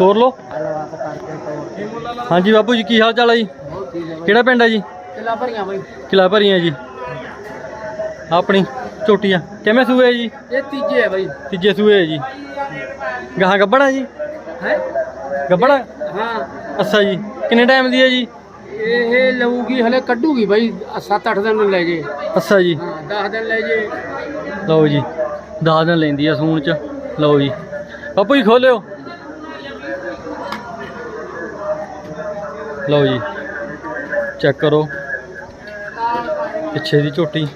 ਤੋਰ ਤੋਂ ਹਾਂਜੀ ਬਾਪੂ ਜੀ ਕੀ ਹਾਲ ਚਾਲ ਹੈ ਜੀ? ਕਿਹੜਾ ਪਿੰਡ ਹੈ ਜੀ? ਕਿਲਾ ਭਰੀਆਂ ਬਈ। ਕਿਲਾ ਭਰੀਆਂ ਜੀ। ਆਪਣੀ ਝੋਟੀ ਆ। ਕਿਵੇਂ ਸੂਏ ਜੀ? ਇਹ ਤੀਜੇ ਹੈ ਬਈ। ਤੀਜੇ ਸੂਏ ਹੈ ਜੀ। ਗਾਹਾਂ ਗੱਬੜਾ ਜੀ? ਹੈ? ਗੱਬੜਾ? ਹਾਂ। ਅੱਛਾ ਜੀ। ਕਿੰਨੇ ਟਾਈਮ ਦੀ ਹੈ ਜੀ? ਇਹ ਲਊਗੀ ਹਲੇ ਕੱਢੂਗੀ ਬਈ। 7-8 ਦਿਨ ਲੈ ਜੇ। ਅੱਛਾ ਜੀ। ਹਾਂ 10 ਦਿਨ ਲੈ ਜੇ। ਲਓ ਜੀ। 10 ਦਿਨ ਲੈਂਦੀ ਆ ਸੂਣ ਚ। ਲਓ ਜੀ। ਬਾਪੂ ਜੀ ਖੋਲਿਓ। ਲਓ ਜੀ ਚੈੱਕ ਕਰੋ। ਪਿੱਛੇ ਦੀ ਝੋਟੀ।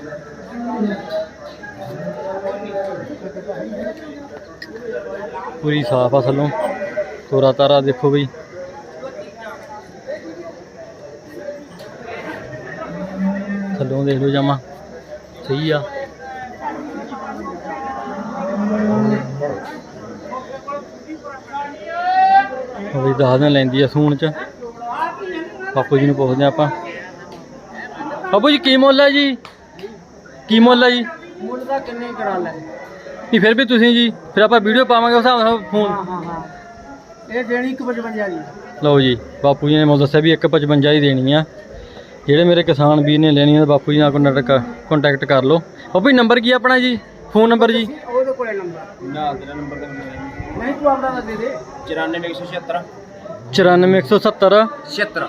ਪੂਰੀ ਸਾਫ਼ ਆ ਥੱਲੋਂ। ਤੋਰਾ ਤਾਰਾ ਦੇਖੋ ਬਈ। ਥੱਲੋਂ ਦੇਖ ਲਓ ਜਮਾ। ਸਹੀ ਆ। ਉਹ ਵੀ ਦਸ ਦਿਨ ਲੈਂਦੀ ਆ ਸੂਣ ਚ। ਬਾਪੂ ਜੀ ਨੂੰ ਪੁੱਛਦੇ ਆ ਆਪਾਂ। ਬਾਪੂ ਜੀ ਕੀ ਮੁੱਲ ਹੈ ਜੀ? ਕੀ ਮੁੱਲ ਹੈ ਜੀ? ਮੁੱਲ ਦਾ ਕਿੰਨੇ ਕਰਾ ਲੈ? ਨਹੀਂ ਫਿਰ ਵੀ ਤੁਸੀਂ ਜੀ ਫਿਰ ਆਪਾਂ ਵੀਡੀਓ ਪਾਵਾਂਗੇ ਉਸ ਹਿਸਾਬ ਨਾਲ ਫੋਨ। ਹਾਂ ਹਾਂ ਹਾਂ। ਇਹ ਦੇਣੀ 155 ਦੀ ਲਓ ਜੀ ਬਾਪੂ ਜੀ ਨੇ ਮੈਨੂੰ ਦੱਸਿਆ ਵੀ 155 ਹੀ ਦੇਣੀ ਆ। ਜਿਹੜੇ ਮੇਰੇ ਕਿਸਾਨ ਵੀਰ ਨੇ ਲੈਣੀ ਆ ਬਾਪੂ ਜੀ ਨਾਲ ਕੰਟੈਕਟ ਕੰਟੈਕਟ ਕਰ ਲਓ। ਬਾਪੂ ਜੀ ਨੰਬਰ ਕੀ ਆ ਆਪਣਾ ਜੀ? ਫੋਨ ਨੰਬਰ ਜੀ? ਉਹਦੇ ਕੋਲੇ ਨੰਬਰ ਨਾ ਤੇਰਾ ਨੰਬਰ ਤਾਂ ਨਹੀਂ। ਤੂੰ ਆਪਣਾ ਦੇ ਦੇ। 94176 94170 76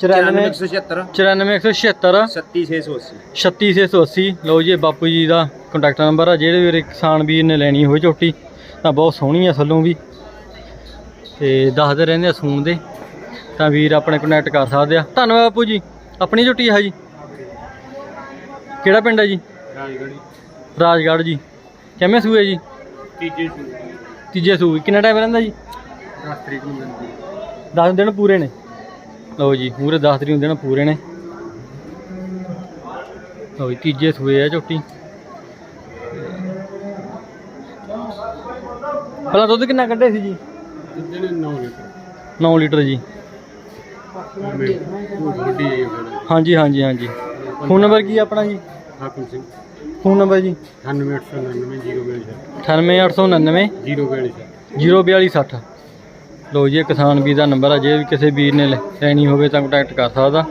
94 94176 94176 37680 36680 ਲਓ ਜੀ ਬਾਪੂ ਜੀ ਦਾ ਕੰਟੈਕਟ ਨੰਬਰ ਆ ਜਿਹੜੇ ਵੀਰੇ ਕਿਸਾਨ ਵੀਰ ਨੇ ਲੈਣੀ ਹੋਵੇ ਝੋਟੀ ਤਾਂ ਬਹੁਤ ਸੋਹਣੀ ਆ ਥੱਲੋਂ ਵੀ। ਤੇ ਦੱਸਦੇ ਰਹਿੰਦੇ ਆ ਸੂਣ ਦੇ ਤਾਂ ਵੀਰ ਆਪਣੇ ਕੰਟੈਕਟ ਕਰ ਸਕਦੇ ਆ। ਧੰਨਵਾਦ ਬਾਪੂ ਜੀ ਆਪਣੀ ਝੋਟੀ ਹੈ ਜੀ। ਕਿਹੜਾ ਪਿੰਡ ਹੈ ਜੀ? ਰਾਜਗੜੀ ਰਾਜਗੜ੍ਹ ਜੀ। ਕਿਵੇਂ ਸੂਏ ਜੀ? ਤੀਜੇ ਤੀਜੇ ਸੂਏ। ਕਿੰਨਾ ਟਾਈਮ ਰਹਿੰਦਾ ਜੀ? 10 ਤਰੀਕ ਨੂੰ ਦਿੰਦੀ 10 ਦਿਨ ਪੂਰੇ ਨੇ। ਲਓ ਜੀ ਪੂਰੇ 10 ਤਰੀਕ ਨੂੰ ਦਿਨ ਪੂਰੇ ਨੇ। ਲਓ ਜੀ ਤੀਜੇ ਸੂਏ ਆ ਝੋਟੀ। ਪਹਿਲਾਂ ਦੁੱਧ ਕਿੰਨਾ ਕੱਢੇ ਸੀ ਜੀ? ਦਿੰਦੇ ਨੇ 9 ਲੀਟਰ। 9 ਲੀਟਰ ਜੀ। ਹਾਂਜੀ ਹਾਂਜੀ ਹਾਂਜੀ। ਫੋਨ ਨੰਬਰ ਕੀ ਆਪਣਾ ਜੀ? ਹਾਕਮ ਸਿੰਘ। ਫੋਨ ਨੰਬਰ ਜੀ? 9899 98899 042 04260 ਲੋ ਜੀ, ਇਹ ਕਿਸਾਨ ਵੀਰ ਦਾ ਨੰਬਰ ਆ, ਜੇ ਵੀ ਕਿਸੇ ਵੀਰ ਨੇ ਲੈਣੀ ਹੋਵੇ ਤਾਂ ਕੰਟੈਕਟ ਕਰ ਸਕਦਾ।